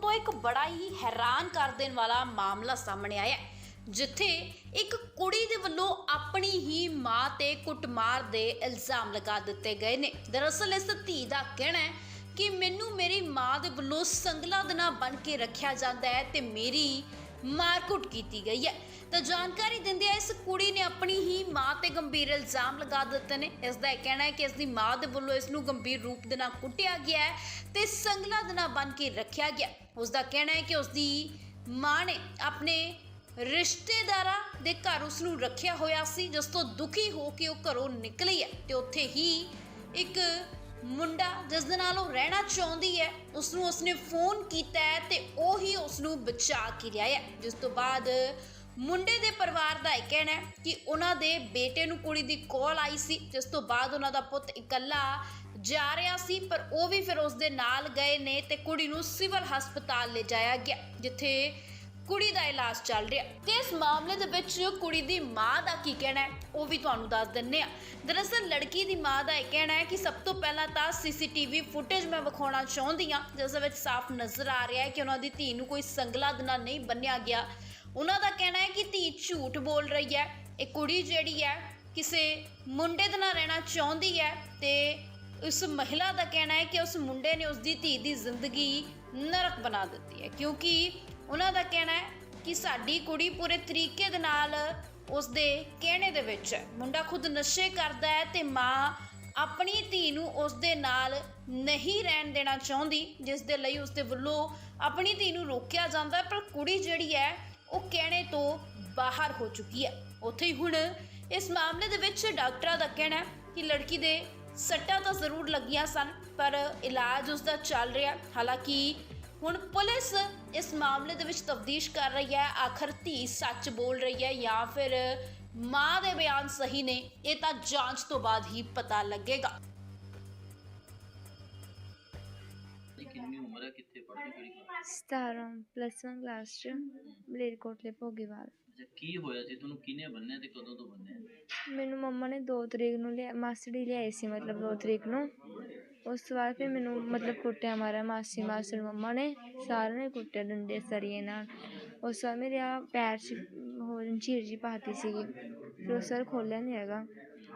ਤੋਂ ਇੱਕ ਬੜਾ ਹੀ ਹੈਰਾਨ ਕਰ ਦੇਣ ਵਾਲਾ ਮਾਮਲਾ ਸਾਹਮਣੇ ਆਇਆ ਹੈ, ਜਿੱਥੇ ਇੱਕ ਕੁੜੀ ਦੇ ਵੱਲੋਂ ਆਪਣੀ ਹੀ ਮਾਂ ਤੇ ਕੁੱਟਮਾਰ ਦੇ ਇਲਜ਼ਾਮ ਲਗਾ ਦਿੱਤੇ ਗਏ ਨੇ। ਦਰਅਸਲ ਇਸ ਧੀ ਦਾ ਕਹਿਣਾ ਹੈ ਕਿ ਮੈਨੂੰ ਮੇਰੀ ਮਾਂ ਦੇ ਵੱਲੋਂ ਸੰਗਲਾ ਦੇ ਨਾਲ ਬਣ ਕੇ ਰੱਖਿਆ ਜਾਂਦਾ ਹੈ ਤੇ ਮੇਰੀ ਮਾਰਕੁੱਟ ਕੀਤੀ ਗਈ ਹੈ। ਤਾਂ ਜਾਣਕਾਰੀ ਦਿੰਦਿਆਂ ਇਸ ਕੁੜੀ ਨੇ ਆਪਣੀ ਹੀ ਮਾਂ ਤੇ ਗੰਭੀਰ ਇਲਜ਼ਾਮ ਲਗਾ ਦਿੱਤੇ ਨੇ। ਇਸ ਦਾ ਇਹ ਕਹਿਣਾ ਹੈ ਕਿ ਇਸ ਦੀ ਮਾਂ ਦੇ ਵੱਲੋਂ ਇਸ ਨੂੰ ਗੰਭੀਰ ਰੂਪ ਦੇ ਨਾਲ ਕੁੱਟਿਆ ਗਿਆ ਹੈ ਤੇ ਸੰਗਲਾ ਦੇ ਨਾਲ ਬੰਨ ਕੇ ਰੱਖਿਆ ਗਿਆ ਉਸ ਦਾ ਕਹਿਣਾ ਹੈ ਕਿ ਉਸ ਦੀ ਮਾਂ ਨੇ ਆਪਣੇ ਰਿਸ਼ਤੇਦਾਰਾਂ ਦੇ ਘਰ ਉਸ ਨੂੰ ਰੱਖਿਆ ਹੋਇਆ ਸੀ, ਜਿਸ ਤੋਂ ਦੁਖੀ ਹੋ ਕੇ ਉਹ ਘਰੋਂ ਨਿਕਲੀ ਹੈ ਤੇ ਉੱਥੇ ਹੀ ਇੱਕ ਮੁੰਡਾ ਜਿਸ ਦੇ ਨਾਲ ਉਹ ਰਹਿਣਾ ਚਾਹੁੰਦੀ ਹੈ ਉਸ ਨੂੰ ਉਸਨੇ ਫੋਨ ਕੀਤਾ ਹੈ ਤੇ ਉਹ ਹੀ ਉਸ ਨੂੰ ਬਚਾ ਕੇ ਲਿਆਇਆ ਹੈ। ਜਿਸ ਤੋਂ ਬਾਅਦ ਮੁੰਡੇ ਦੇ ਪਰਿਵਾਰ ਦਾ ਇਹ ਕਹਿਣਾ ਹੈ ਕਿ ਉਹਨਾਂ ਦੇ ਬੇਟੇ ਨੂੰ ਕੁੜੀ ਦੀ ਕਾਲ ਆਈ ਸੀ, ਜਿਸ ਤੋਂ ਬਾਅਦ ਉਹਨਾਂ ਦਾ ਪੁੱਤ ਇਕੱਲਾ ਜਾ ਰਿਹਾ ਸੀ, ਪਰ ਉਹ ਵੀ ਫਿਰ ਉਸ ਦੇ ਨਾਲ ਗਏ ਨੇ ਤੇ ਕੁੜੀ ਨੂੰ ਸਿਵਲ ਹਸਪਤਾਲ ਲਿਜਾਇਆ ਗਿਆ, ਜਿੱਥੇ ਕੁੜੀ ਦਾ ਇਲਾਜ ਚੱਲ ਰਿਹਾ। ਤੇ ਇਸ ਮਾਮਲੇ ਦੇ ਵਿੱਚ ਕੁੜੀ ਦੀ ਮਾਂ ਦਾ ਕੀ ਕਹਿਣਾ ਹੈ, ਉਹ ਵੀ ਤੁਹਾਨੂੰ ਦੱਸ ਦਿੰਨੇ ਆ ਦਰਅਸਲ ਲੜਕੀ ਦੀ ਮਾਂ ਦਾ ਇਹ ਕਹਿਣਾ ਹੈ ਕਿ ਸਭ ਤੋਂ ਪਹਿਲਾਂ ਤਾਂ ਸੀਸੀਟੀਵੀ ਫੁਟੇਜ ਮੈਂ ਵਿਖਾਉਣਾ ਚਾਹੁੰਦੀ ਆ ਜਿਸ ਵਿੱਚ ਸਾਫ਼ ਨਜ਼ਰ ਆ ਰਿਹਾ ਹੈ ਕਿ ਉਹਨਾਂ ਦੀ ਧੀ ਨੂੰ ਕੋਈ ਸੰਗਲਾ ਦੇ ਨਾਲ ਨਹੀਂ ਬੰਨਿਆ ਗਿਆ। ਉਹਨਾਂ ਦਾ ਕਹਿਣਾ ਹੈ ਕਿ ਧੀ ਝੂਠ ਬੋਲ ਰਹੀ ਹੈ। ਇਹ ਕੁੜੀ ਜਿਹੜੀ ਹੈ, ਕਿਸੇ ਮੁੰਡੇ ਦੇ ਨਾਲ ਰਹਿਣਾ ਚਾਹੁੰਦੀ ਹੈ ਤੇ ਉਸ ਮਹਿਲਾ ਦਾ ਕਹਿਣਾ ਹੈ ਕਿ ਉਸ ਮੁੰਡੇ ਨੇ ਉਸ ਦੀ ਧੀ ਦੀ ਜ਼ਿੰਦਗੀ ਨਰਕ ਬਣਾ ਦਿੱਤੀ ਹੈ, ਕਿਉਂਕਿ ਉਹਨਾਂ ਦਾ ਕਹਿਣਾ ਹੈ ਕਿ ਸਾਡੀ ਕੁੜੀ ਪੂਰੇ ਤਰੀਕੇ ਦੇ ਨਾਲ ਉਸ ਦੇ ਕਹਿਣੇ ਦੇ ਵਿੱਚ ਹੈ ਮੁੰਡਾ ਖੁਦ ਨਸ਼ੇ ਕਰਦਾ ਹੈ ਤੇ ਮਾਂ ਆਪਣੀ ਧੀ ਨੂੰ ਉਸ ਦੇ ਨਾਲ ਨਹੀਂ ਰਹਿਣ ਦੇਣਾ ਚਾਹੁੰਦੀ, ਜਿਸ ਦੇ ਲਈ ਉਸ ਦੇ ਵੱਲੋਂ ਆਪਣੀ ਧੀ ਨੂੰ ਰੋਕਿਆ ਜਾਂਦਾ ਪਰ ਕੁੜੀ ਜਿਹੜੀ ਹੈ, ਉਹ ਕਹਿਣੇ ਤੋਂ ਬਾਹਰ ਹੋ ਚੁੱਕੀ ਹੈ। ਉੱਥੇ ਹੀ ਹੁਣ ਇਸ ਮਾਮਲੇ ਦੇ ਵਿੱਚ ਡਾਕਟਰਾਂ ਦਾ ਕਹਿਣਾ ਹੈ ਕਿ ਲੜਕੀ ਦੇ ਸੱਟਾਂ ਤਾਂ ਜ਼ਰੂਰ ਲੱਗੀਆਂ ਸਨ, ਪਰ ਇਲਾਜ ਉਸ ਦਾ ਚੱਲ ਰਿਹਾ ਹਾਲਾਂਕਿ ਹੁਣ ਪੁਲਿਸ ਇਸ ਮਾਮਲੇ ਦੇ ਵਿੱਚ ਤਫਤੀਸ਼ ਕਰ ਰਹੀ ਹੈ ਆਖਰ ਧੀ ਸੱਚ ਬੋਲ ਰਹੀ ਹੈ ਜਾਂ ਫਿਰ ਮਾਂ ਦੇ ਬਿਆਨ ਸਹੀ ਨੇ ਇਹ ਤਾਂ ਜਾਂਚ ਤੋਂ ਬਾਅਦ ਹੀ ਪਤਾ ਲੱਗੇਗਾ। ਦੀ ਕਿੰਨੀ ਉਮਰ ਹੈ ਕਿੱਥੇ ਪੜ੍ਹਦੀ ਕਿਹੜੀ ਕਲਾਸ 17 ਪਲੱਸ 1 ਕਲਾਸ ਚ ਮਲੇਰਕੋਟਲੇ ਭੋਗੀਵਾਲ। ਅੱਛਾ ਕੀ ਹੋਇਆ ਸੀ? ਤੁਹਾਨੂੰ ਕਿਹਨੇ ਬੰਨਿਆ ਤੇ ਕਦੋਂ ਤੋਂ ਬੰਨਿਆ? ਮੈਨੂੰ ਮੰਮਾ ਨੇ 2 ਤਰੀਕ ਨੂੰ ਲਿਆ ਮਾਸੜੀ ਲਿਆਈ ਸੀ ਮਤਲਬ 2 ਤਰੀਕ ਨੂੰ। ਉਸ ਤੋਂ ਬਾਅਦ ਫਿਰ ਮੈਨੂੰ ਮਤਲਬ ਕੁੱਟਿਆ ਮਾਰਿਆ ਮਾਸੀ ਮਾਸੜ ਮੰਮਾ ਨੇ ਸਾਰਿਆਂ ਨੇ ਕੁੱਟਿਆ ਡੰਡੇ ਸਰੀਏ ਨਾਲ। ਉਸ ਤੋਂ ਬਾਅਦ ਮੇਰੇ ਆ ਪੈਰ 'ਚ ਹੋਰ ਝੀਰ ਜੀ ਪਾਤੀ ਸੀਗੀ ਫਿਰ ਉਹ ਸਰ ਖੋਲਿਆ ਨਹੀਂ ਹੈਗਾ।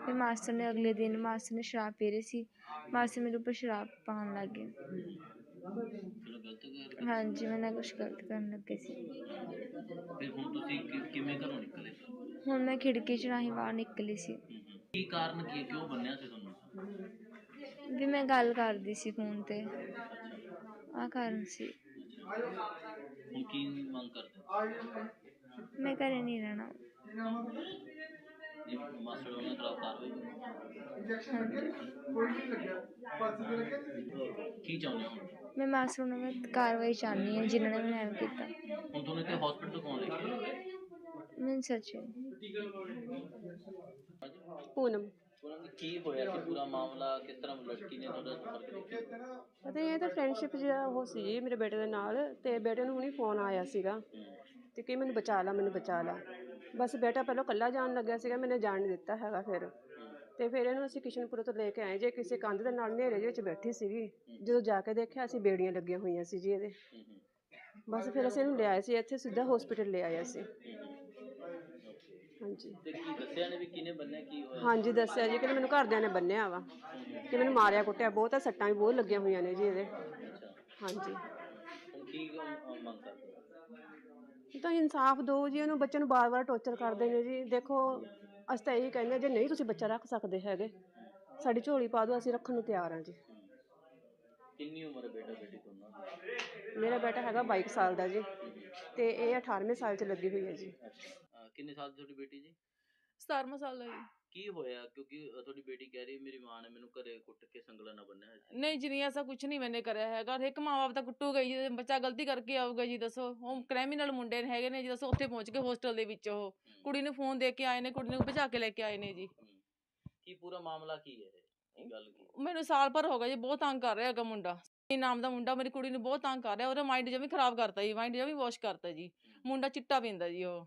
ਫਿਰ ਮਾਸਟਰ ਨੇ ਅਗਲੇ ਦਿਨ ਮਾਸਟਰ ਨੇ ਸ਼ਰਾਬ ਪੀ ਰਹੀ ਸੀ ਮਾਸਟਰ ਮੇਰੇ ਉੱਪਰ ਸ਼ਰਾਬ ਪਾਉਣ ਲੱਗ ਗਏ। ਹਾਂਜੀ ਮੈਂ ਨਾ ਕੁਛ ਗਲਤ ਕਰਨ ਲੱਗੇ ਸੀ। ਫਿਰ ਹੁਣ ਤੁਸੀਂ ਕਿ- ਕਿਵੇਂ ਘਰੋਂ ਨਿਕਲੇ? ਹੁਣ ਮੈਂ ਖਿੜਕੀ 'ਚ ਰਾਹੀਂ ਬਾਹਰ ਨਿਕਲੀ ਸੀ। ਕੀ ਕਾਰਨ ਕੀ ਹੈ? ਕਿਉਂ ਬੰਨਿਆ ਸੀ ਤੁਹਾਨੂੰ? ਵੀ ਮੈਂ ਗੱਲ ਕਰਦੀ ਸੀ ਫੋਨ ਤੇ। ਆ ਕਾਰਨ ਸੀ। ਹੁਣ ਕੀ ਮੰਗ ਕਰਦੇ ਮੈਂ ਘਰੇ ਨਹੀਂ ਰਹਿਣਾ। ਜੀ ਮਾਸੜ ਉਹਨਾਂ ਖਿਲਾਫ ਕਾਰਵਾਈ ਹਾਂਜੀ ਕੀ ਚਾਹੁੰਦੇ ਹੋ? ਹੁਣ? ਮੈਂ ਮਾਸਟਰ ਨੂੰ ਮੈਂ ਕਾਰਵਾਈ ਚਾਹਨੀ ਹਾਂ ਜਿਨ੍ਹਾਂ ਨੇ ਮੈਨੂੰ ਐਵੇਂ ਕੀਤਾ। ਹੁਣ ਤੁਹਾਨੂੰ ਇੱਥੇ ਹਸਪੀਟਲ ਕੌਣ ਲੈ ਕੇ ਆਇਆ? ਮੈਂ ਸੱਚੀ। ਪੂਨਮ। ਉਹਨਾਂ ਦੀ ਕੀ ਹੋਇਆ ਸੀ ਪੂਰਾ ਮਾਮਲਾ ਕਿਸ ਤਰ੍ਹਾਂ ਲੜਕੀ ਨੇ ਤੁਹਾਡਾ ਸੰਪਰਕ ਕੀਤਾ ਪਤਾ ਇਹ ਤਾਂ ਫਰੈਂਡਸ਼ਿਪ ਜਿਹੜਾ ਉਹ ਸੀ ਜੀ ਮੇਰੇ ਬੇਟੇ ਦੇ ਨਾਲ ਤੇ ਬੇਟੇ ਨੂੰ ਹੁਣੀ ਫੋਨ ਆਇਆ ਸੀਗਾ ਤੇ ਕਿ ਮੈਨੂੰ ਬਚਾ ਲਾ, ਮੈਨੂੰ ਬਚਾ ਲਾ। ਬਸ ਬੇਟਾ ਪਹਿਲਾਂ ਕੱਲਾ ਜਾਣ ਲੱਗਿਆ ਸੀਗਾ, ਮੈਨੇ ਜਾਣ ਨਹੀਂ ਦਿੱਤਾ ਹੈਗਾ ਫਿਰ। ਤੇ ਫਿਰ ਇਹਨੂੰ ਅਸੀਂ ਕਿਸ਼ਨਪੁਰ ਤੋਂ ਲੈ ਕੇ ਆਏ, ਜੇ ਕਿਸੇ ਕੰਧ ਦੇ ਨਾਲ ਹਨੇਰੇ ਦੇ ਵਿੱਚ ਬੈਠੀ ਸੀਗੀ, ਜਦੋਂ ਜਾ ਕੇ ਦੇਖਿਆ ਅਸੀਂ ਬੇੜੀਆਂ ਲੱਗੀਆਂ ਹੋਈਆਂ ਸੀ ਜੀ ਇਹਦੇ। ਬਸ ਫਿਰ ਅਸੀਂ ਇਹਨੂੰ ਲਿਆਏ ਸੀ, ਇੱਥੇ ਸਿੱਧਾ ਹਸਪੀਟਲ ਲੈ ਆਏ ਅਸੀਂ। ਹਾਂਜੀ। ਤੇ ਕੀ ਦੱਸਿਆ ਨੇ ਵੀ ਕਿਹਨੇ ਬੰਨਿਆ ਕੀ ਹੋਇਆ? ਹਾਂਜੀ ਦੱਸਿਆ ਜੀ ਕਿ ਮੈਨੂੰ ਘਰਦਿਆਂ ਨੇ ਬੰਨਿਆ ਵਾ ਕਿ ਮੈਨੂੰ ਮਾਰਿਆ ਕੁੱਟਿਆ। ਬਹੁਤ ਆ ਸੱਟਾਂ ਵੀ ਬਹੁਤ ਲੱਗੀਆਂ ਹੋਈਆਂ ਨੇ ਜੀ ਇਹਦੇ। ਹਾਂਜੀ। ਹੁਣ ਕੀ ਅਮ, ਮੰਗ ਕਰਦੇ ਹੋ? ਤਾਂ ਇਨਸਾਫ ਦਿਓ ਜੀ ਉਹਨੂੰ ਬੱਚੇ ਨੂੰ ਬਾਰ-ਬਾਰ ਟੌਰਚਰ ਕਰਦੇ ਨੇ ਜੀ। ਦੇਖੋ ਅਸੀਂ ਤਾਂ ਇਹੀ ਕਹਿੰਦੇ ਜੇ ਨਹੀਂ ਤੁਸੀਂ ਬੱਚਾ ਰੱਖ ਸਕਦੇ ਹੈਗੇ ਸਾਡੀ ਝੋਲੀ ਪਾ ਦਿਓ ਅਸੀਂ ਰੱਖਣ ਨੂੰ ਤਿਆਰ ਹਾਂ ਜੀ। ਕਿੰਨੀ ਉਮਰ ਹੈ ਬੇਟਾ ਬੇਟੀ ਦੋਨਾਂ ਦੀ? ਮੇਰਾ ਬੇਟਾ ਹੈਗਾ 22 ਸਾਲ ਦਾ ਜੀ ਤੇ ਇਹ 18ਵੇਂ ਸਾਲ 'ਚ ਲੱਗੀ ਹੋਈ ਹੈ ਜੀ। ਅੱਛਾ। ਕਿੰਨੇ ਸਾਲ ਦੀ ਤੁਹਾਡੀ ਬੇਟੀ ਜੀ? 17ਵਾਂ ਸਾਲ ਦਾ ਜੀ। ਕੀ ਹੋਇਆ? ਕਿਉਂਕਿ ਤੁਹਾਡੀ ਬੇਟੀ ਕਹਿ ਰਹੀ ਹੈ, ਮੇਰੀ ਮਾਂ ਨੇ ਮੈਨੂੰ ਘਰੇ ਕੁੱਟ ਕੇ ਸੰਗਲਾ ਨਾ ਬੰਨਿਆ ਸੀ। ਨਹੀਂ ਜੀ ਨਹੀਂ ਐਸਾ ਕੁਝ ਨਹੀਂ ਮੈਨੇ ਕਰਿਆ ਹੈਗਾ। ਇੱਕ ਮਾਂ-ਬਾਪ ਤਾਂ ਕੁੱਟੂਗਾ ਹੀ ਜੇ ਬੱਚਾ ਗਲਤੀ ਕਰਕੇ ਆਊਗਾ ਜੀ ਦੱਸੋ। ਉਹ ਕ੍ਰਿਮੀਨਲ ਮੁੰਡੇ ਨੇ ਹੈਗੇ ਨੇ ਜੀ ਦੱਸੋ ਉੱਥੇ ਪਹੁੰਚ ਕੇ ਹੋਸਟਲ ਦੇ ਵਿੱਚ ਉਹ। ਕੁੜੀ ਨੂੰ ਫੋਨ ਦੇ ਕੇ ਆਏ ਨੇ ਕੁੜੀ ਨੂੰ ਭਜਾ ਕੇ ਲੈ ਕੇ ਆਏ ਨੇ ਜੀ। ਹਮ। ਕੀ ਪੂਰਾ ਮਾਮਲਾ ਕੀ ਹੈ ਇਹ? ਗੱਲ ਕੀ ਮੈਨੂੰ ਸਾਲ ਭਰ ਹੋ ਗਿਆ ਜੀ ਬਹੁਤ ਤੰਗ ਕਰ ਰਿਹਾ ਹੈਗਾ ਮੁੰਡਾ। ਇਹ ਨਾਮ ਦਾ ਮੁੰਡਾ ਮੇਰੀ ਕੁੜੀ ਨੂੰ ਬਹੁਤ ਤੰਗ ਕਰ ਰਿਹਾ ਉਹਦਾ ਮਾਈਂਡ ਜਮੀ ਖਰਾਬ ਕਰਤਾ ਜੀ ਮਾਈਂਡ ਜਮੀ ਵਾਸ਼ ਕਰਤਾ ਜੀ। ਮੁੰਡਾ ਚਿੱਟਾ ਪੀਂਦਾ ਜੀ ਉਹ।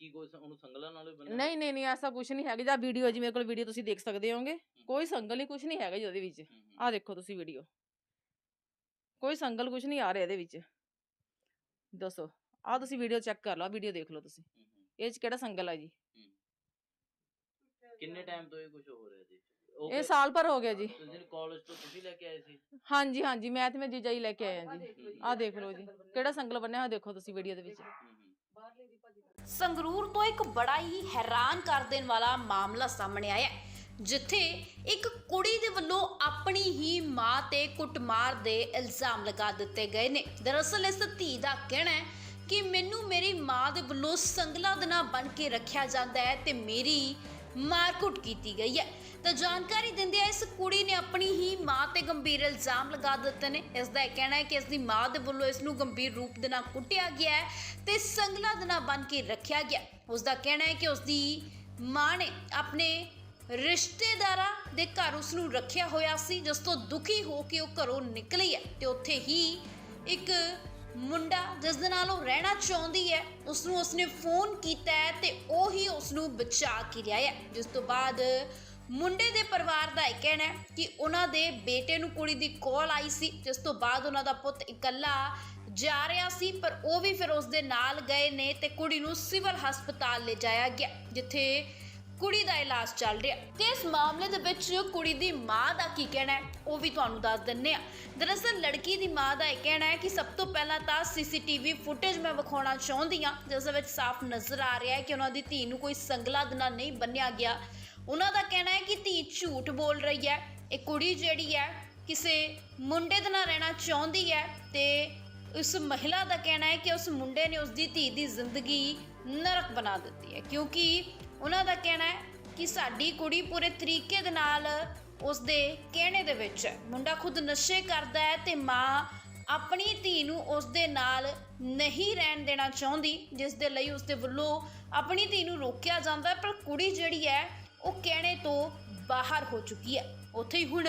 ਕੀ ਕੋਈ ਉਹਨੂੰ ਸੰਗਲਾਂ ਨਾਲ ਬੰਨਿਆ? ਨਹੀਂ ਨਹੀਂ ਨਹੀਂ ਐਸਾ ਕੁਝ ਨਹੀਂ ਹੈਗਾ। ਜਾਂ ਵੀਡੀਓ ਜੀ ਮੇਰੇ ਕੋਲ ਵੀਡੀਓ ਤੁਸੀਂ ਦੇਖ ਸਕਦੇ ਹੋਗੇ। ਕੋਈ ਸੰਗਲ ਨਹੀਂ ਕੁਝ ਨਹੀਂ ਹੈਗਾ ਜੀ ਉਹਦੇ ਵਿੱਚ। ਹੂੰ, ਹੂੰ। ਆਹ ਦੇਖੋ ਤੁਸੀਂ ਵੀਡੀਓ ਕੋਈ ਸੰਗਲ ਕੁਝ ਨਹੀਂ ਆ ਰਿਹਾ ਇਹਦੇ ਵਿੱਚ। ਦੱਸੋ। ਆਹ ਤੁਸੀਂ ਵੀਡੀਓ ਚੈੱਕ ਕਰ ਲਓ ਵੀਡੀਓ ਦੇਖ ਲਓ ਤੁਸੀਂ। ਹੂੰ, ਹੂੰ। ਇਹ ਚ ਕਿਹੜਾ ਸੰਗਲ ਆ ਜੀ? ਕਿੰਨੇ ਟਾਈਮ ਤੋਂ ਇਹ ਕੁਝ ਹੋ ਰਿਹਾ ਜੀ? ਉਹ ਇਹ ਸਾਲ ਭਰ ਹੋ ਗਿਆ ਜੀ। ਤੁਸੀਂ ਕਾਲਜ ਤੋਂ ਤੁਸੀਂ ਲੈ ਕੇ ਆਏ ਸੀ? ਹਾਂਜੀ ਹਾਂਜੀ ਮੈਂ ਤੇ ਮੈਂ ਜੀਜਾ ਹੀ ਲੈ ਕੇ ਆਇਆ ਜੀ। ਆਹ ਦੇਖ ਲਓ ਜੀ। ਕਿਹੜਾ ਸੰਗਲ ਬੰਨਿਆ ਹੋਇਆ ਦੇਖੋ ਤੁਸੀਂ ਵੀਡੀਓ ਦੇ ਵਿੱਚ। ਹੂੰ, ਹੂੰ। ਸੰਗਰੂਰ ਤੋਂ ਇੱਕ ਬੜਾ ਹੀ ਹੈਰਾਨ ਕਰ ਦੇਣ ਵਾਲਾ ਮਾਮਲਾ ਸਾਹਮਣੇ ਆਇਆ ਹੈ, ਜਿੱਥੇ ਇੱਕ ਕੁੜੀ ਦੇ ਵੱਲੋਂ ਆਪਣੀ ਹੀ ਮਾਂ ਤੇ ਕੁੱਟਮਾਰ ਦੇ ਇਲਜ਼ਾਮ ਲਗਾ ਦਿੱਤੇ ਗਏ ਨੇ। ਦਰਅਸਲ ਇਸ ਧੀ ਦਾ ਕਹਿਣਾ ਹੈ ਕਿ ਮੈਨੂੰ ਮੇਰੀ ਮਾਂ ਦੇ ਵੱਲੋਂ ਸੰਗਲਾ ਦਿਨਾਂ ਬਣ ਕੇ ਰੱਖਿਆ ਜਾਂਦਾ ਹੈ ਤੇ ਮੇਰੀ ਮਾਰਕੁੱਟ ਕੀਤੀ ਗਈ ਹੈ। ਤਾਂ ਜਾਣਕਾਰੀ ਦਿੰਦਿਆਂ ਇਸ ਕੁੜੀ ਨੇ ਆਪਣੀ ਹੀ ਮਾਂ ਤੇ ਗੰਭੀਰ ਇਲਜ਼ਾਮ ਲਗਾ ਦਿੱਤੇ ਨੇ। ਇਸ ਦਾ ਇਹ ਕਹਿਣਾ ਹੈ ਕਿ ਇਸ ਦੀ ਮਾਂ ਦੇ ਵੱਲੋਂ ਇਸ ਨੂੰ ਗੰਭੀਰ ਰੂਪ ਦੇ ਨਾਲ ਕੁੱਟਿਆ ਗਿਆ ਹੈ ਤੇ ਸੰਗਲਾ ਦੇ ਨਾਲ ਬੰਨ ਕੇ ਰੱਖਿਆ ਗਿਆ ਉਸ ਦਾ ਕਹਿਣਾ ਹੈ ਕਿ ਉਸ ਦੀ ਮਾਂ ਨੇ ਆਪਣੇ ਰਿਸ਼ਤੇਦਾਰਾਂ ਦੇ ਘਰ ਉਸ ਨੂੰ ਰੱਖਿਆ ਹੋਇਆ ਸੀ, ਜਿਸ ਤੋਂ ਦੁਖੀ ਹੋ ਕੇ ਉਹ ਘਰੋਂ ਨਿਕਲੀ ਹੈ ਤੇ ਉੱਥੇ ਹੀ ਇੱਕ ਮੁੰਡਾ ਜਿਸ ਦੇ ਨਾਲ ਉਹ ਰਹਿਣਾ ਚਾਹੁੰਦੀ ਹੈ ਉਸ ਨੂੰ ਉਸਨੇ ਫੋਨ ਕੀਤਾ ਹੈ ਤੇ ਉਹ ਹੀ ਉਸ ਨੂੰ ਬਚਾ ਕੇ ਲਿਆਇਆ ਜਿਸ ਤੋਂ ਬਾਅਦ ਮੁੰਡੇ ਦੇ ਪਰਿਵਾਰ ਦਾ ਇਹ ਕਹਿਣਾ ਹੈ ਕਿ ਉਹਨਾਂ ਦੇ ਬੇਟੇ ਨੂੰ ਕੁੜੀ ਦੀ ਕਾਲ ਆਈ ਸੀ, ਜਿਸ ਤੋਂ ਬਾਅਦ ਉਹਨਾਂ ਦਾ ਪੁੱਤ ਇਕੱਲਾ ਜਾ ਰਿਹਾ ਸੀ, ਪਰ ਉਹ ਵੀ ਫਿਰ ਉਸ ਦੇ ਨਾਲ ਗਏ ਨੇ ਤੇ ਕੁੜੀ ਨੂੰ ਸਿਵਲ ਹਸਪਤਾਲ ਲਿਜਾਇਆ ਗਿਆ, ਜਿੱਥੇ ਕੁੜੀ ਦਾ ਇਲਾਜ ਚੱਲ ਰਿਹਾ। ਤੇ ਇਸ ਮਾਮਲੇ ਦੇ ਵਿੱਚ ਕੁੜੀ ਦੀ ਮਾਂ ਦਾ ਕੀ ਕਹਿਣਾ ਹੈ, ਉਹ ਵੀ ਤੁਹਾਨੂੰ ਦੱਸ ਦਿੰਨੇ ਆ ਦਰਅਸਲ ਲੜਕੀ ਦੀ ਮਾਂ ਦਾ ਇਹ ਕਹਿਣਾ ਹੈ ਕਿ ਸਭ ਤੋਂ ਪਹਿਲਾਂ ਤਾਂ ਸੀਸੀਟੀਵੀ ਫੁਟੇਜ ਮੈਂ ਵਿਖਾਉਣਾ ਚਾਹੁੰਦੀ ਆ ਜਿਸ ਦੇ ਵਿੱਚ ਸਾਫ਼ ਨਜ਼ਰ ਆ ਰਿਹਾ ਹੈ ਕਿ ਉਹਨਾਂ ਦੀ ਧੀ ਨੂੰ ਕੋਈ ਸੰਗਲਾ ਦੇ ਨਾਲ ਨਹੀਂ ਬੰਨਿਆ ਗਿਆ। ਉਹਨਾਂ ਦਾ ਕਹਿਣਾ ਹੈ ਕਿ ਧੀ ਝੂਠ ਬੋਲ ਰਹੀ ਹੈ। ਇਹ ਕੁੜੀ ਜਿਹੜੀ ਹੈ, ਕਿਸੇ ਮੁੰਡੇ ਦੇ ਨਾਲ ਰਹਿਣਾ ਚਾਹੁੰਦੀ ਹੈ ਤੇ ਉਸ ਮਹਿਲਾ ਦਾ ਕਹਿਣਾ ਹੈ ਕਿ ਉਸ ਮੁੰਡੇ ਨੇ ਉਸ ਦੀ ਧੀ ਦੀ ਜ਼ਿੰਦਗੀ ਨਰਕ ਬਣਾ ਦਿੱਤੀ ਹੈ, ਕਿਉਂਕਿ ਉਹਨਾਂ ਦਾ ਕਹਿਣਾ ਹੈ ਕਿ ਸਾਡੀ ਕੁੜੀ ਪੂਰੇ ਤਰੀਕੇ ਦੇ ਨਾਲ ਉਸ ਦੇ ਕਹਿਣੇ ਦੇ ਵਿੱਚ ਹੈ। ਮੁੰਡਾ ਖੁਦ ਨਸ਼ੇ ਕਰਦਾ ਹੈ ਤੇ ਮਾਂ ਆਪਣੀ ਧੀ ਨੂੰ ਉਸ ਦੇ ਨਾਲ ਨਹੀਂ ਰਹਿਣ ਦੇਣਾ ਚਾਹੁੰਦੀ, ਜਿਸ ਦੇ ਲਈ ਉਸ ਦੇ ਵੱਲੋਂ ਆਪਣੀ ਧੀ ਨੂੰ ਰੋਕਿਆ ਜਾਂਦਾ ਪਰ ਕੁੜੀ ਜਿਹੜੀ ਹੈ, ਉਹ ਕਹਿਣੇ ਤੋਂ ਬਾਹਰ ਹੋ ਚੁੱਕੀ ਹੈ। ਉੱਥੇ ਹੀ ਹੁਣ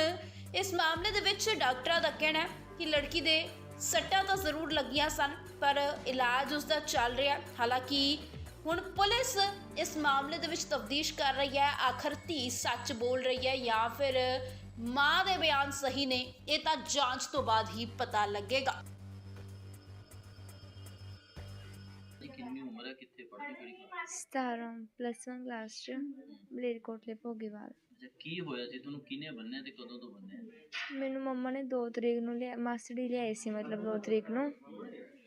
ਇਸ ਮਾਮਲੇ ਦੇ ਵਿੱਚ ਡਾਕਟਰਾਂ ਦਾ ਕਹਿਣਾ ਹੈ ਕਿ ਲੜਕੀ ਦੇ ਸੱਟਾਂ ਤਾਂ ਜ਼ਰੂਰ ਲੱਗੀਆਂ ਸਨ, ਪਰ ਇਲਾਜ ਉਸ ਦਾ ਚੱਲ ਰਿਹਾ ਹਾਲਾਂਕਿ ਹੁਣ ਪੁਲਿਸ ਇਸ ਮਾਮਲੇ ਦੇ ਵਿੱਚ ਤਫਤੀਸ਼ ਕਰ ਰਹੀ ਹੈ। ਆਖਰ ਧੀ ਸੱਚ ਬੋਲ ਰਹੀ ਹੈ ਜਾਂ ਫਿਰ ਮਾਂ ਦੇ ਬਿਆਨ ਸਹੀ ਨੇ ਇਹ ਤਾਂ ਜਾਂਚ ਤੋਂ ਬਾਅਦ ਹੀ ਪਤਾ ਲੱਗੇਗਾ। ਜੀ ਕਿੰਨੀ ਉਮਰ ਹੈ? ਕਿੱਥੇ ਪੜ੍ਹਦੀ ਕਿਹੜੀ ਕਲਾਸ? 17 ਪਲੱਸ 1 ਕਲਾਸ ਚ ਮਲੇਰਕੋਟਲੇ ਭੋਗੀਵਾਲ। ਅੱਛਾ ਕੀ ਹੋਇਆ ਸੀ? ਤੁਹਾਨੂੰ ਕਿਹਨੇ ਬੰਨਿਆ ਤੇ ਕਦੋਂ ਤੋਂ ਬੰਨਿਆ? ਮੈਨੂੰ ਮੰਮਾ ਨੇ 2 ਤਰੀਕ ਨੂੰ ਲਿਆ ਮਾਸੜੀ ਲਿਆਈ ਸੀ ਮਤਲਬ 2 ਤਰੀਕ ਨੂੰ।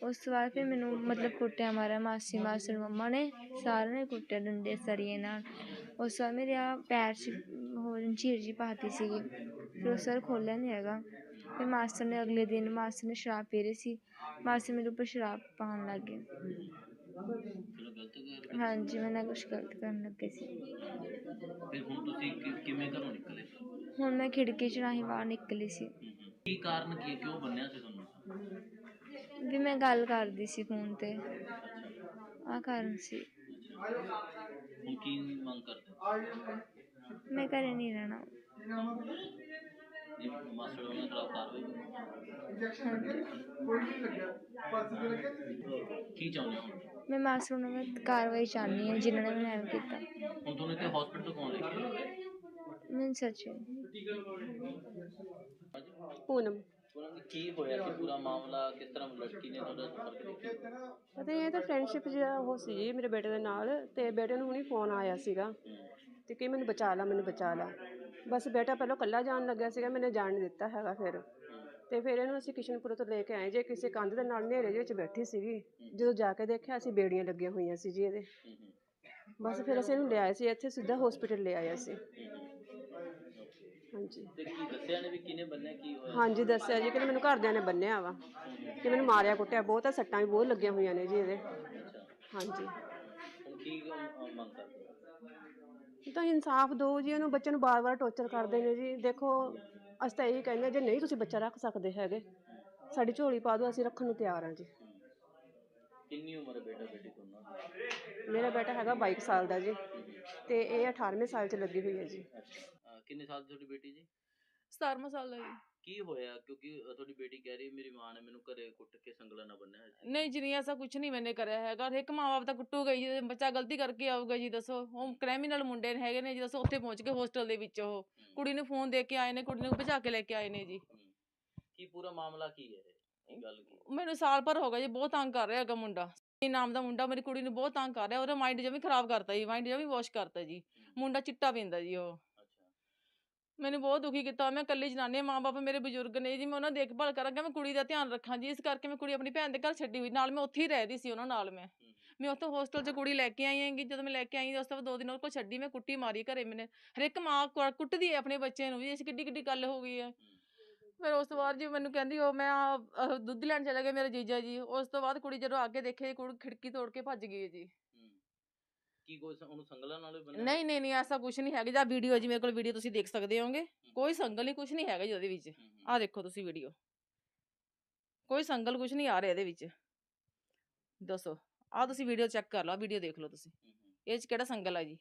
ਉਸ ਤੋਂ ਬਾਅਦ ਫਿਰ ਮੈਨੂੰ ਮਤਲਬ ਕੁੱਟਿਆ ਮਾਰਿਆ ਮਾਸੀ ਮਾਸੜ ਮੰਮਾ ਨੇ ਸਾਰਿਆਂ ਨੇ ਕੁੱਟਿਆ ਡੰਡੇ ਸਰੀਏ ਨਾਲ। ਉਸ ਤੋਂ ਬਾਅਦ ਮੇਰੇ ਆ ਪੈਰ 'ਚ ਹੋਰ ਝੀਰ ਜੀ ਪਾਤੀ ਸੀਗੀ ਫਿਰ ਉਸ ਵਾਰ ਖੋਲ੍ਹਿਆ ਨਹੀਂ ਹੈਗਾ। ਫਿਰ ਮਾਸਟਰ ਨੇ ਅਗਲੇ ਦਿਨ ਮਾਸਟਰ ਨੇ ਸ਼ਰਾਬ ਪੀ ਰਹੀ ਸੀ ਮਾਸਟਰ ਮੇਰੇ ਉੱਪਰ ਸ਼ਰਾਬ ਪਾਉਣ ਲੱਗ ਗਏ। ਚਲੋ ਗਲਤ ਕਰ ਹਾਂਜੀ ਮੈਂ ਨਾ ਕੁਛ ਗਲਤ ਕਰਨ ਲੱਗੇ ਸੀ। ਫਿਰ ਹੁਣ ਤੁਸੀਂ ਕਿ- ਕਿਵੇਂ ਘਰੋਂ ਨਿਕਲੇ? ਹੁਣ ਮੈਂ ਖਿੜਕੀ 'ਚ ਰਾਹੀਂ ਬਾਹਰ ਨਿਕਲੀ ਸੀ। ਹੂੰ। ਕੀ ਕਾਰਨ ਕੀ ਹੈ? ਕਿਉਂ ਬੰਨਿਆ ਸੀ ਤੁਹਾਨੂੰ? ਵੀ ਮੈਂ ਗੱਲ ਕਰਦੀ ਸੀ ਫੋਨ ਤੇ। ਆ ਕਾਰਨ ਸੀ। ਹੁਣ ਕੀ ਮੰਗ ਕਰਦੇ ਮੈਂ ਘਰੇ ਨਹੀਂ ਰਹਿਣਾ। ਇਹ ਮਾਸਟਰ ਉਹਨਾਂ ਖਿਲਾਫ ਕਾਰਵਾਈ ਕਰੋ। ਕੀ ਚਾਹੁੰਦੇ ਹੋ? ਹੁਣ? ਮੈਂ ਮਾਸਟਰ ਨੂੰ ਮੈਂ ਕਾਰਵਾਈ ਚਾਹਨੀ ਹਾਂ ਜਿਨ੍ਹਾਂ ਨੇ ਮੈਨੂੰ ਐਵੇਂ ਕੀਤਾ। ਹੁਣ ਤੁਹਾਨੂੰ ਇੱਥੇ ਹਸਪੀਟਲ ਕੌਣ ਲੈ ਕੇ ਆਇਆ? ਮੈਨੂੰ ਸੱਚੇ। ਪੂਨਮ। ਉਹਨਾਂ ਦੀ ਕੀ ਹੋਇਆ? ਸੀ ਪੂਰਾ ਮਾਮਲਾ? ਕਿਸ ਤਰ੍ਹਾਂ ਲੜਕੀ ਨੇ ਤੁਹਾਡਾ ਸੰਪਰਕ ਕੀਤਾ ਅਤੇ ਇਹ ਤਾਂ ਫਰੈਂਡਸ਼ਿਪ ਜਿਹਾ ਉਹ ਸੀ ਜੀ ਮੇਰੇ ਬੇਟੇ ਦੇ ਨਾਲ ਤੇ ਬੇਟੇ ਨੂੰ ਹੁਣੀ ਫੋਨ ਆਇਆ ਸੀਗਾ ਤੇ ਕਿ ਮੈਨੂੰ ਬਚਾ ਲਾ, ਮੈਨੂੰ ਬਚਾ ਲਾ। ਬਸ ਬੇਟਾ ਪਹਿਲਾਂ ਕੱਲਾ ਜਾਣ ਲੱਗਿਆ ਸੀਗਾ, ਮੈਨੇ ਜਾਣ ਨਹੀਂ ਦਿੱਤਾ ਹੈਗਾ ਫਿਰ। ਤੇ ਫਿਰ ਇਹਨੂੰ ਅਸੀਂ ਕਿਸ਼ਨਪੁਰ ਤੋਂ ਲੈ ਕੇ ਆਏ ਜੇ, ਕਿਸੇ ਕੰਧ ਦੇ ਨਾਲ ਹਨੇਰੇ ਦੇ ਵਿੱਚ ਬੈਠੀ ਸੀਗੀ। ਜਦੋਂ ਜਾ ਕੇ ਦੇਖਿਆ, ਅਸੀਂ ਬੇੜੀਆਂ ਲੱਗੀਆਂ ਹੋਈਆਂ ਸੀ ਜੀ ਇਹਦੇ। ਬਸ ਫਿਰ ਅਸੀਂ ਇਹਨੂੰ ਲਿਆਏ ਸੀ, ਇੱਥੇ ਸਿੱਧਾ ਹਸਪੀਟਲ ਲੈ ਆਏ ਸੀ ਹਾਂਜੀ। ਤੇ ਕੀ ਦੱਸਿਆ ਨੇ ਵੀ ਕਿਹਨੇ ਬੰਨਿਆ ਕੀ ਹੋਇਆ? ਹਾਂਜੀ ਦੱਸਿਆ ਜੀ ਕਿ ਮੈਨੂੰ ਘਰਦਿਆਂ ਨੇ ਬੰਨਿਆ ਵਾ ਕਿ ਮੈਨੂੰ ਮਾਰਿਆ ਕੁੱਟਿਆ ਬਹੁਤ ਆ ਸੱਟਾਂ ਵੀ ਬਹੁਤ ਲੱਗੀਆਂ ਹੋਈਆਂ ਨੇ ਜੀ ਇਹਦੇ। ਹਾਂਜੀ। ਹੁਣ ਕੀ ਅਮ, ਮੰਗ ਕਰਦੇ ਹੋ? ਤਾਂ ਇਨਸਾਫ ਦਿਓ ਜੀ ਉਹਨੂੰ ਬੱਚੇ ਨੂੰ ਬਾਰ-ਬਾਰ ਟੌਰਚਰ ਕਰਦੇ ਨੇ ਜੀ। ਦੇਖੋ ਅਸੀਂ ਤਾਂ ਇਹੀ ਕਹਿੰਦੇ ਹਾਂ, ਜੇ ਨਹੀਂ ਤੁਸੀਂ ਬੱਚਾ ਰੱਖ ਸਕਦੇ ਹੈਗੇ ਸਾਡੀ ਝੋਲੀ ਪਾ ਦਿਓ ਅਸੀਂ ਰੱਖਣ ਨੂੰ ਤਿਆਰ ਹਾਂ ਜੀ। ਕਿੰਨੀ ਉਮਰ ਹੈ ਬੇਟਾ ਬੇਟੀ ਦੋਨਾਂ ਦੀ? ਮੇਰਾ ਬੇਟਾ ਹੈਗਾ 22 ਸਾਲ ਦਾ ਜੀ ਤੇ ਇਹ 18ਵੇਂ ਸਾਲ 'ਚ ਲੱਗੀ ਹੋਈ ਹੈ ਜੀ। ਅੱਛਾ। ਕਿੰਨੇ ਸਾਲ ਦੀ ਤੁਹਾਡੀ ਬੇਟੀ ਜੀ? 17 ਸਾਲ ਦਾ ਜੀ। ਕੀ ਹੋਇਆ? ਕਿਉਂਕਿ ਤੁਹਾਡੀ ਬੇਟੀ ਕਹਿ ਰਹੀ ਹੈ, ਮੇਰੀ ਮਾਂ ਨੇ ਮੈਨੂੰ ਘਰੇ ਕੁੱਟ ਕੇ ਸੰਗਲਾ ਨਾ ਬੰਨਿਆ ਸੀ। ਨਹੀਂ ਜੀ ਨਹੀਂ ਐਸਾ ਕੁਝ ਨਹੀਂ ਮੈਨੇ ਕਰਿਆ ਹੈਗਾ। ਇੱਕ ਮਾਂ-ਬਾਪ ਤਾਂ ਕੁੱਟੂਗਾ ਹੀ ਜੀ ਬੱਚਾ ਗਲਤੀ ਕਰਕੇ ਆਊਗਾ ਜੀ ਦੱਸੋ। ਉਹ ਕ੍ਰਿਮੀਨਲ ਮੁੰਡੇ ਨੇ ਹੈਗੇ ਨੇ ਜੀ ਦੱਸੋ ਉੱਥੇ ਪਹੁੰਚ ਕੇ ਹੋਸਟਲ ਦੇ ਵਿੱਚ ਉਹ। ਕੁੜੀ ਨੂੰ ਫੋਨ ਦੇ ਕੇ ਆਏ ਨੇ ਕੁੜੀ ਨੂੰ ਭਜਾ ਕੇ ਲੈ ਕੇ ਆਏ ਨੇ ਜੀ। ਹੂੰ। ਕੀ ਪੂਰਾ ਮਾਮਲਾ ਕੀ ਹੈ ਇਹ? ਕੀ ਗੱਲ ਕੀ ਮੈਨੂੰ ਸਾਲ ਭਰ ਹੋ ਗਿਆ ਜੀ ਬਹੁਤ ਤੰਗ ਕਰ ਰਿਹਾ ਹੈਗਾ ਮੁੰਡਾ। ਇਹ ਨਾਮ ਦਾ ਮੁੰਡਾ ਮੇਰੀ ਕੁੜੀ ਨੂੰ ਬਹੁਤ ਤੰਗ ਕਰ ਰਿਹਾ ਉਹਦਾ ਮਾਈਂਡ ਜਮੀ ਖਰਾਬ ਕਰਤਾ ਜੀ ਮਾਈਂਡ ਜਮੀ ਵਾਸ਼ ਕਰਤਾ ਜੀ। ਮੁੰਡਾ ਚਿੱਟਾ ਪੀਂਦਾ ਜੀ ਉਹ। ਮੈਨੂੰ ਬਹੁਤ ਦੁਖੀ ਕੀਤਾ ਮੈਂ ਇਕੱਲੀ ਜਨਾਨੀ ਮਾਂ-ਬਾਪ ਮੇਰੇ ਬਜ਼ੁਰਗ ਨੇ ਜੀ ਮੈਂ ਉਹਨਾਂ ਦੀ ਦੇਖਭਾਲ ਕਰਾਂਗਾ ਮੈਂ ਕੁੜੀ ਦਾ ਧਿਆਨ ਰੱਖਾਂ ਜੀ ਇਸ ਕਰਕੇ ਮੈਂ ਕੁੜੀ ਆਪਣੀ ਭੈਣ ਦੇ ਘਰ ਛੱਡੀ ਹੋਈ ਨਾਲ ਮੈਂ ਉੱਥੇ ਹੀ ਰਹਿਦੀ ਸੀ ਉਹਨਾਂ ਨਾਲ ਮੈਂ। ਮੈਂ ਉੱਥੋਂ ਹੋਸਟਲ 'ਚ ਕੁੜੀ ਲੈ ਕੇ ਆਈ ਹੈਗੀ ਜਦੋਂ ਮੈਂ ਲੈ ਕੇ ਆਈ ਉਸ ਤੋਂ ਬਾਅਦ ਦੋ ਦਿਨ ਉਹ ਕੋਲ ਛੱਡੀ ਮੈਂ ਕੁੱਟੀ ਮਾਰੀ ਘਰੇ ਮੈਨੇ ਹਰ ਇੱਕ ਮਾਂ ਕੁ- ਕੁੱਟਦੀ ਹੈ ਆਪਣੇ ਬੱਚੇ ਨੂੰ ਜੀ ਇਸ ਕਿੱਡੀ ਕਿੱਡੀ ਗੱਲ ਹੋ ਗਈ ਹੈ ਫਿਰ ਉਸ ਤੋਂ ਬਾਅਦ ਜੀ ਮੈਨੂੰ ਕਹਿੰਦੀ ਉਹ ਮੈਂ ਦੁੱਧ ਲੈਣ ਚਲੇ ਗਏ ਮੇਰੇ ਜੀਜਾ ਜੀ ਉਸ ਤੋਂ ਬਾਅਦ ਕੁੜੀ ਜਦੋਂ ਅੱਗੇ ਦੇਖੇ ਕੁੜੀ ਖਿੜਕੀ ਤੋੜ ਕੇ ਭੱਜ ਗਈ ਜੀ। ਕੀ ਕੋਈ ਸ- ਉਹਨੂੰ ਸੰਗਲਾ ਨਾਲ ਵੀ ਬੰਨਿਆ? ਨਹੀਂ ਨਹੀਂ ਨਹੀਂ ਐਸਾ ਕੁਝ ਨਹੀਂ ਹੈਗਾ ਜਾਂ। ਵੀਡੀਓ ਜੀ ਮੇਰੇ ਕੋਲ ਵੀਡੀਓ ਤੁਸੀਂ ਦੇਖ ਸਕਦੇ ਹੋਗੇ। ਕੋਈ ਸੰਗਲ ਨਹੀਂ ਕੁਝ ਨਹੀਂ ਹੈਗਾ ਜੀ ਉਹਦੇ ਵਿੱਚ। ਹੂੰ, ਹੂੰ। ਆਹ ਦੇਖੋ ਤੁਸੀਂ ਵੀਡੀਓ ਕੋਈ ਸੰਗਲ ਕੁਝ ਨਹੀਂ ਆ ਰਿਹਾ ਇਹਦੇ ਵਿੱਚ। ਦੱਸੋ। ਆਹ ਤੁਸੀਂ ਵੀਡੀਓ ਚੈੱਕ ਕਰ ਲਓ ਵੀਡੀਓ ਦੇਖ ਲਓ ਤੁਸੀਂ। ਹੂੰ, ਹੂੰ। ਇਹ ਚ ਕਿਹੜਾ ਸੰਗਲ ਆ ਜੀ?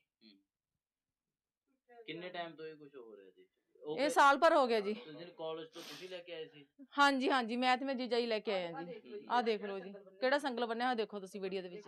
ਕਿੰਨੇ ਟਾਈਮ ਤੋਂ ਇਹ ਕੁਝ ਹੋ ਰਿਹਾ ਜੀ? ਉਹ ਇਹ ਸਾਲ ਭਰ ਹੋ ਗਿਆ ਜੀ। ਤੁਸੀਂ ਕਾਲਜ ਤੋਂ ਤੁਸੀਂ ਲੈ ਕੇ ਆਏ ਸੀ? ਹਾਂਜੀ ਹਾਂਜੀ ਮੈਂ ਤੇ ਮੈਂ ਜੀਜਾ ਹੀ ਲੈ ਕੇ ਆਇਆ ਜੀ। ਆਹ ਦੇਖ ਲਓ ਜੀ। ਕਿਹੜਾ ਸੰਗਲ ਬੰਨਿਆ ਹੋਇਆ ਦੇਖੋ ਤੁਸੀਂ ਵੀਡੀਓ ਦੇ ਵਿੱਚ।